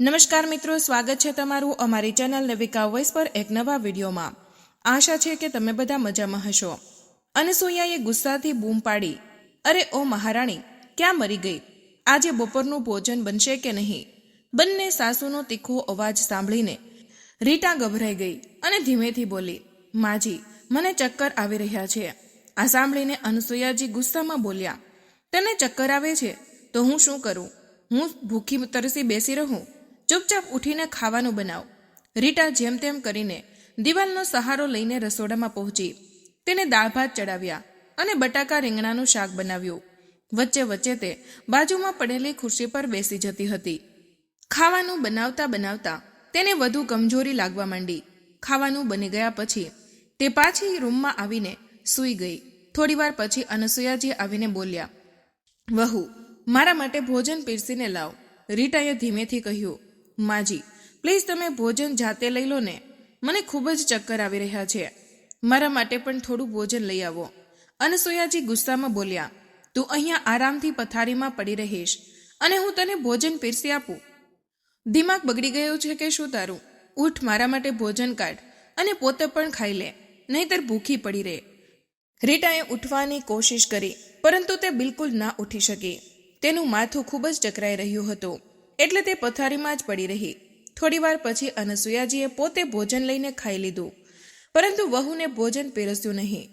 નમસ્કાર મિત્રો, સ્વાગત છે તમારું અમારી ચેનલ નવિકા વોઇસ પર એક નવા વિડીયોમાં. આશા છે કે તમે બધા મજામાં હશો. અનસૂયાએ ગુસ્સાથી બૂમ પાડી. અરે ઓ મહારાણી, ક્યાં મરી ગઈ? આજે બપોરનું ભોજન બનશે કે નહીં? બંને સાસુનો તીખો અવાજ સાંભળીને રીટા ગભરાઈ ગઈ અને ધીમેથી બોલી, માજી, મને ચક્કર આવી રહ્યા છે. આ સાંભળીને અનસૂયાજી ગુસ્સામાં બોલ્યા, તને ચક્કર આવે છે? તો હું શું કરું? હું ભૂખી તરસી બેસી રહું? ચૂપચાપ ઉઠીને ખાવાનું બનાવ. રીટા જેમ તેમ કરીને દિવાલનો સહારો લઈને રસોડામાં પહોંચી તેને દાળ ભાત ચડાવ્યા અને બટાકા રીંગણાનું શાક બનાવ્યું. વચ્ચે વચ્ચે તે બાજુમાં પડેલી ખુરશી પર બેસી જતી હતી. ખાવાનું બનાવતા બનાવતા તેને વધુ કમજોરી લાગવા માંડી. ખાવાનું બની ગયા પછી તે પાછી રૂમમાં આવીને સૂઈ ગઈ. થોડીવાર પછી અનસૂયાજી આવીને બોલ્યા, વહુ, મારા માટે ભોજન પીરસીને લાવ. રીટાએ ધીમેથી કહ્યું માજી પ્લીઝ તમે ભોજન જાતે લઈ લો ને. મને ખૂબ જ ચક્કર આવી રહ્યા છે. મારા માટે પણ થોડું ભોજન લઈ આવો. અનસૂયાજી ગુસ્સામાં બોલ્યા, તું અહીંયા આરામથી પથારીમાં પડી રહીશ અને હું તને ભોજન પીરસી આપું. દિમાગ બગડી ગયો છે કે શું તારું? ઉઠ, મારા માટે ભોજન કાઢ અને પોતે પણ ખાઈ લે, નહીતર ભૂખી પડી રહે રીટાએ ઉઠવાની કોશિશ કરી, પરંતુ તે બિલકુલ ના ઉઠી શકી. તેનું માથું ખૂબ જ ચકરાઈ રહ્યું હતું. એટલે તે પથારીમાં જ પડી રહી. થોડીવાર પછી અનસૂયાજીએ પોતે ભોજન લઈને ખાઈ લીધું. પરંતુ વહુને ભોજન પીરસ્યું નહીં.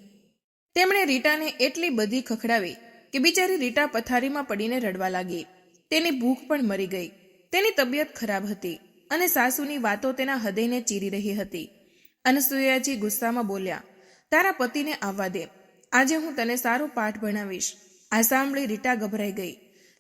તેમણે રીટાને એટલી બધી ખખડાવી કે બિચારી રીટા પથારીમાં પડીને રડવા લાગી. તેની ભૂખ પણ મરી ગઈ. તેની તબિયત ખરાબ હતી અને સાસુની વાતો તેના હૃદયને ચીરી રહી હતી. અનસૂયાજી ગુસ્સામાં બોલ્યા, તારા પતિને આવવા દે. આજે હું તને સારો પાઠ ભણાવીશ. આ સાંભળી રીટા ગભરાઈ ગઈ.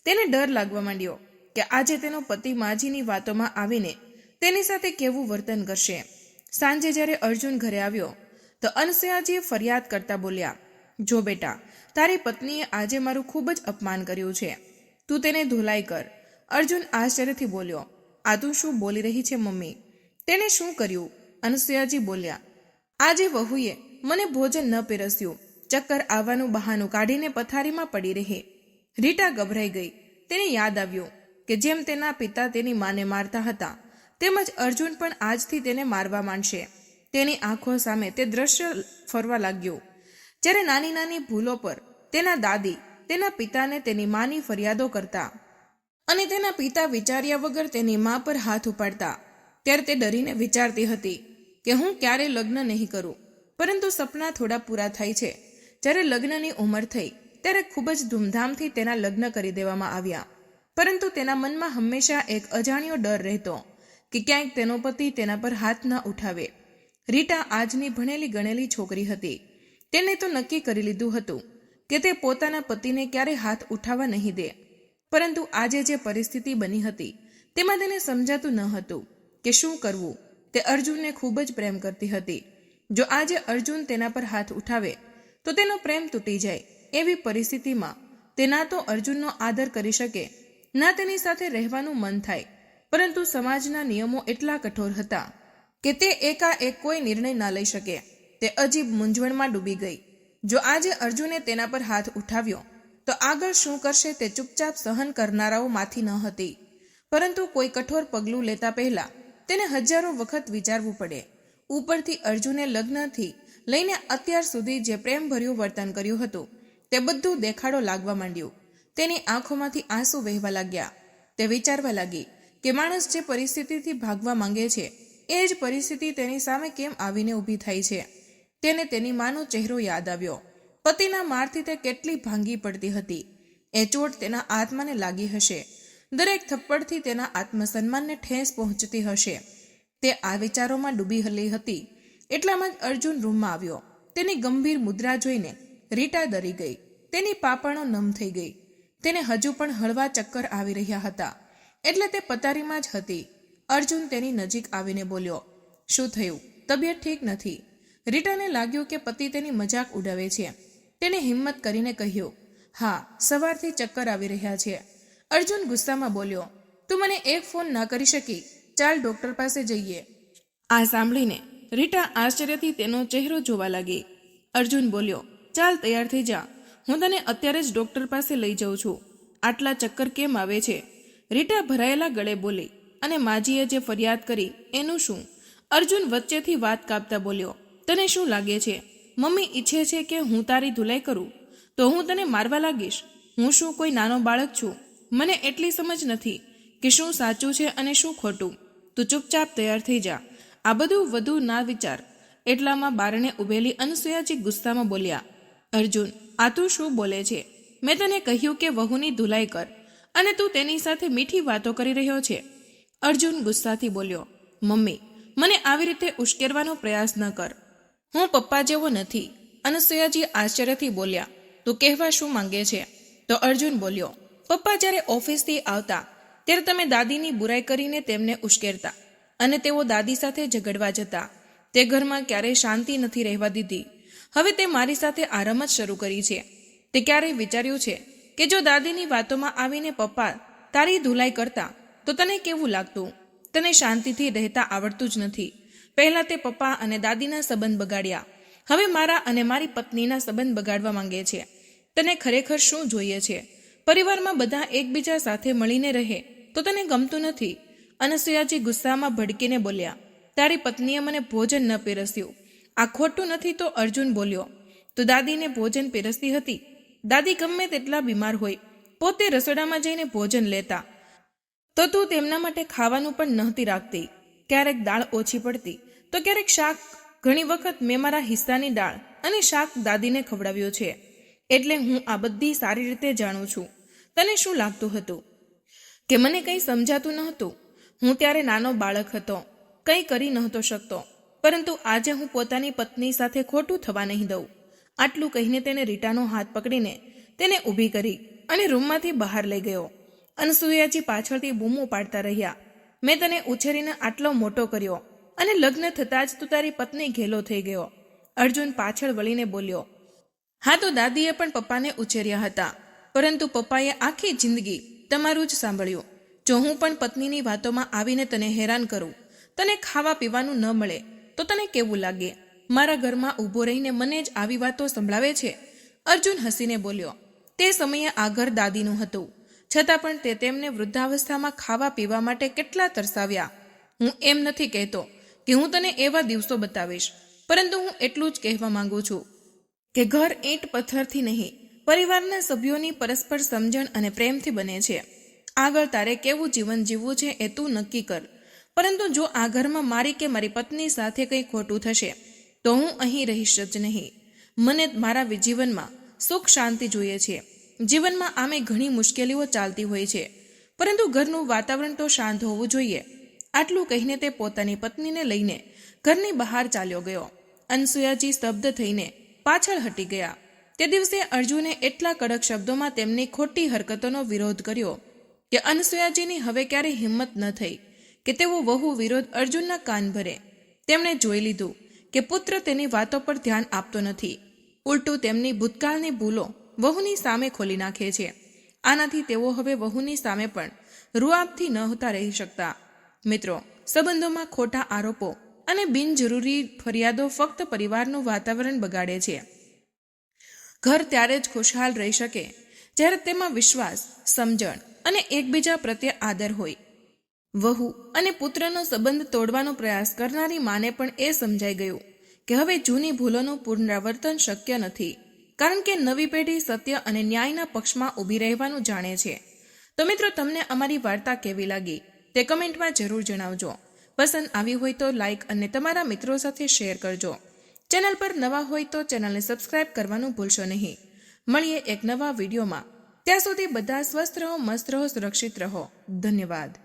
તેને ડર લાગવા માંડ્યો. કે આજે તેનો પતિ માજીની વાતોમાં આવીને તેની સાથે કેવું વર્તન કરશે. સાંજે જ્યારે અર્જુન ઘરે આવ્યો, તો અનસૂયાજીએ ફરિયાદ કરતા બોલ્યા, જો બેટા, તારી પત્નીએ આજે મારું ખૂબ જ અપમાન કર્યું છે. તું તેને ધોલાઈ કર. અર્જુન આશ્ચર્યથી બોલ્યો, આ તું શું બોલી રહી છે મમ્મી? તેણે શું કર્યું? અનસુયાજી બોલ્યા, આજે વહુએ મને ભોજન ન પીરસ્યું. ચક્કર આવવાનું બહાનું કાઢીને પથારીમાં પડી રહી. રીટા ગભરાઈ ગઈ. તેને યાદ આવ્યું કે જેમ તેના પિતા તેની માને મારતા હતા, તેમજ અર્જુન પણ આજથી તેને મારવા માંડશે. તેની આંખો સામે તે દ્રશ્ય ફરવા લાગ્યું. જ્યારે નાની નાની ભૂલો પર તેના દાદી, તેના પિતાને તેની માની ફરિયાદો કરતા અને તેના પિતા વિચાર્યા વગર તેની મા પર હાથ ઉપાડતા, ત્યારે તે ડરીને વિચારતી હતી કે હું ક્યારે લગ્ન નહીં કરું. પરંતુ સપના થોડા પૂરા થાય છે. જ્યારે લગ્નની ઉંમર થઈ, ત્યારે ખૂબ જ ધૂમધામથી તેના લગ્ન કરી દેવામાં આવ્યા. પરંતુ તેના મનમાં હંમેશા એક અજાણ્યો ડર રહેતો કે ક્યાંક તેનો પતિ તેના પર હાથ ન ઉઠાવે. રીટા આજની ભણેલી ગણેલી છોકરી હતી. તેને તો નક્કી કરી લીધું હતું કે તે પોતાના પતિને ક્યારે હાથ ઉઠાવવા નહીં દે. પરંતુ આજે જે પરિસ્થિતિ બની હતી, તેમાં તેને સમજાતું ન હતું કે શું કરવું. તે અર્જુનને ખૂબ જ પ્રેમ કરતી હતી. જો આજે અર્જુન તેના પર હાથ ઉઠાવે, તો તેનો પ્રેમ તૂટી જાય એવી પરિસ્થિતિમાં તે ના તો અર્જુનનો આદર કરી શકે ના તેની સાથે રહેવાનું મન થાય. પરંતુ સમાજના નિયમો એટલા કઠોર હતા કે તે એકાએક કોઈ નિર્ણય ના લઈ શકે. તે અજીબ મૂંઝવણમાં ડૂબી ગઈ. જો આજે અર્જુને તેના પર હાથ ઉઠાવ્યો, તો આગળ શું કરશે તે ચૂપચાપ સહન કરનારાઓમાંથી ન હતી. પરંતુ કોઈ કઠોર પગલું લેતા પહેલા તેને હજારો વખત વિચારવું પડે. ઉપરથી અર્જુને લગ્નથી લઈને અત્યાર સુધી જે પ્રેમભર્યું વર્તન કર્યું હતું, તે બધું દેખાડો લાગવા માંડ્યું. તેની આંખોમાંથી આંસુ વહેવા લાગ્યા. તે વિચારવા લાગી કે માણસ જે પરિસ્થિતિથી ભાગવા માંગે છે, એ જ પરિસ્થિતિ તેની સામે કેમ આવીને ઊભી થાય છે? તેને તેની માનો ચહેરો યાદ આવ્યો. પતિના મારથી તે કેટલી ભાંગી પડતી હતી. એ ચોટ તેના આત્માને લાગી હશે. દરેક થપ્પડથી તેના આત્મસન્માનને ઠેસ પહોંચતી હશે. તે આ વિચારોમાં ડૂબી હલી હતી. એટલામાં જ અર્જુન રૂમમાં આવ્યો. તેની ગંભીર મુદ્રા જોઈને રીટા ડરી ગઈ. તેની પાપણો નમ થઈ ગઈ. તેને હજુ પણ હળવા ચક્કર આવી રહ્યા હતા. એટલે તે પતારીમાં જ હતી. અર્જુન તેની નજીક આવીને બોલ્યો, શું થયું? તબિયત ઠીક નથી. રીટાને લાગ્યું કે પતિ તેની મજાક ઉડાવે છે. તેને હિંમત કરીને કહ્યું, હા, સવારથી ચક્કર આવી રહ્યા છે. અર્જુન ગુસ્સામાં બોલ્યો, તું મને એક ફોન ના કરી શકી. ચાલ ડોક્ટર પાસે જઈએ. આ સાંભળીને રીટા આશ્ચર્યથી તેનો ચહેરો જોવા લાગી. અર્જુન બોલ્યો, ચાલ તૈયાર થઈ જા. હું તને અત્યારે જ ડોક્ટર પાસે લઈ જાઉં છું. આટલા ચક્કર કેમ આવે છે? રીટા ભરાયેલા ગળે બોલી અને માજીએ જે ફરિયાદ કરી એનું શું? અર્જુન વચ્ચેથી વાત કાપતા બોલ્યો, તને શું લાગે છે? મમ્મી ઈચ્છે છે કે હું તારી ધુલાઈ કરું? તો હું તને મારવા લાગીશ? હું શું કોઈ નાનો બાળક છું? મને એટલી સમજ નથી કે શું સાચું છે અને શું ખોટું. તું ચૂપચાપ તૈયાર થઈ જા. આ બધું વધુ ના વિચાર એટલામાં બારણે ઉભેલી અનસૂયાજી ગુસ્સામાં બોલ્યા, અર્જુન આ તું શું બોલે છે? મેં તને કહ્યું કે વહુની ધુલાઈ કર, અને તું તેની સાથે મીઠી વાતો કરી રહ્યો છે. અર્જુન ગુસ્સાથી બોલ્યો, મમ્મી, મને આવી રીતે ઉશ્કેરવાનો પ્રયાસ ન કર. હું પપ્પા જેવો નથી. અનસૂયાજી આશ્ચર્યથી બોલ્યા, તું કહેવા શું માંગે છે? તો અર્જુન બોલ્યો, પપ્પા જ્યારે ઓફિસથી આવતા, ત્યારે તમે દાદીની બુરાઈ કરીને તેમને ઉશ્કેરતા, અને તેઓ દાદી સાથે ઝઘડવા જતા. તે ઘરમાં ક્યારેય શાંતિ નથી રહેવા દીધી. હવે તે મારી સાથે આ જ શરૂ કરી છે. તે ક્યારેય વિચાર્યું છે કે જો દાદીની વાતોમાં આવીને પપ્પા તારી ધુલાઈ કરતા, તો તને કેવું લાગતું? તને શાંતિથી રહેતા આવડતું જ નથી. પહેલા તે પપ્પા અને દાદીના સંબંધ બગાડ્યા. હવે મારા અને મારી પત્નીના સંબંધ બગાડવા માંગે છે. તને ખરેખર શું જોઈએ છે? પરિવારમાં બધા એકબીજા સાથે મળીને રહે, તો તને ગમતું નથી? અનસુયાજી ગુસ્સામાં ભડકીને બોલ્યા, તારી પત્નીએ મને ભોજન ન પીરસ્યું. આ ખોટું નથી તો અર્જુન બોલ્યો, તો દાદીને ભોજન પીરસતી હતી. દાદી ગમે તેટલા બીમાર હોય, પોતે રસોડામાં જઈને ભોજન લેતા. તો તું તેમના માટે ખાવાનું પણ નહોતી રાખતી. ક્યારેક દાળ ઓછી પડતી. તો ક્યારેક શાક. ઘણી વખત મેં મારા હિસ્સાની દાળ અને શાક દાદીને ખવડાવ્યો છે. એટલે હું આ બધી સારી રીતે જાણું છું. તને શું લાગતું હતું? કે મને કંઈ સમજાતું નહોતું? હું ત્યારે નાનો બાળક હતો. કંઈ કરી નહોતો શકતો. પરંતુ આજે હું પોતાની પત્ની સાથે ખોટું થવા નહીં દઉં. આટલું કહીને તેને રીટાનો હાથ પકડીને તેને ઊભી કરી અને રૂમમાંથી બહાર લઈ ગયો. અનસૂયાજી પાછળથી બૂમો પાડતા રહ્યા. મેં તને ઉછેરીને આટલો મોટો કર્યો અને લગ્ન થતાં જ તું તારી પત્ની ઘેલો થઈ ગયો. અર્જુન પાછળ વળીને બોલ્યો, હા તો દાદીએ પણ પપ્પાને ઉછેર્યા હતા. પરંતુ પપ્પાએ આખી જિંદગી તમારું જ સાંભળ્યું. જો હું પણ પત્નીની વાતોમાં આવીને તને હેરાન કરું, તને ખાવા પીવાનું ન મળે તો તને કેવું લાગે? મારા ઘરમાં ઊભો રહીને મને જ આવી વાતો સંભળાવે છે? અર્જુન હસીને બોલ્યો, તે સમયે આ ઘર દાદીનું હતું. છતાં પણ તે તેમને વૃદ્ધાવસ્થામાં ખાવા પીવા માટે કેટલા તરસાવ્યા. હું એમ નથી કહેતો કે હું તને એવા દિવસો બતાવીશ, પરંતુ હું એટલું જ કહેવા માંગુ છું કે ઘર ઈંટ પથ્થરથી નહીં, પરિવારના સભ્યોની પરસ્પર સમજણ અને પ્રેમથી બને છે. આગળ તારે કેવું જીવન જીવવું છે એ તું નક્કી કર. પરંતુ જો આ ઘરમાં મારી કે મારી પત્ની સાથે કંઈ ખોટું થશે, તો હું અહીં રહીશ જ નહીં. મને મારા જીવનમાં સુખ શાંતિ જોઈએ છે. જીવનમાં આમે ઘણી મુશ્કેલીઓ ચાલતી હોય છે. પરંતુ ઘરનું વાતાવરણ તો શાંત હોવું જોઈએ. આટલું કહીને તે પોતાની પત્નીને લઈને ઘરની બહાર ચાલ્યો ગયો. અનસૂયાજી સ્તબ્ધ થઈને પાછળ હટી ગયા. તે દિવસે અર્જુને એટલા કડક શબ્દોમાં તેમની ખોટી હરકતોનો વિરોધ કર્યો કે અનસૂયાજીની હવે ક્યારેય હિંમત ન થઈ. કે તેઓ વહુ વિરોધ અર્જુનના કાન ભરે. તેમણે જોઈ લીધું કે પુત્ર તેની વાતો પર ધ્યાન આપતો નથી. ઉલટું તેમની ભૂતકાળની ભૂલો વહુની સામે ખોલી નાખે છે. આનાથી તેઓ હવે વહુની સામે પણ રૂઆબથી નહોતા રહી શકતા. મિત્રો, સંબંધોમાં ખોટા આરોપો અને બિનજરૂરી ફરિયાદો ફક્ત પરિવારનું વાતાવરણ બગાડે છે. ઘર ત્યારે જ ખુશહાલ રહી શકે, જ્યારે તેમાં વિશ્વાસ, સમજણ અને એકબીજા પ્રત્યે આદર હોય. વહુ અને પુત્રનો સંબંધ તોડવાનો પ્રયાસ કરનારી માને પણ એ સમજાઈ ગયું કે હવે જૂની ભૂલોનું પુનરાવર્તન શક્ય નથી, કારણ કે નવી પેઢી સત્ય અને ન્યાયના પક્ષમાં ઊભી રહેવાનું જાણે છે. તો મિત્રો, તમને અમારી વાર્તા કેવી લાગી? તે કમેન્ટમાં જરૂર જણાવજો. પસંદ આવી હોય તો લાઇક અને તમારા મિત્રો સાથે શેર કરજો. ચેનલ પર નવા હોય તો ચેનલને સબસ્ક્રાઇબ કરવાનું ભૂલશો નહીં. મળીએ એક નવા વિડીયોમાં. ત્યાં સુધી બધા સ્વસ્થ રહો, મસ્ત રહો, સુરક્ષિત રહો. ધન્યવાદ.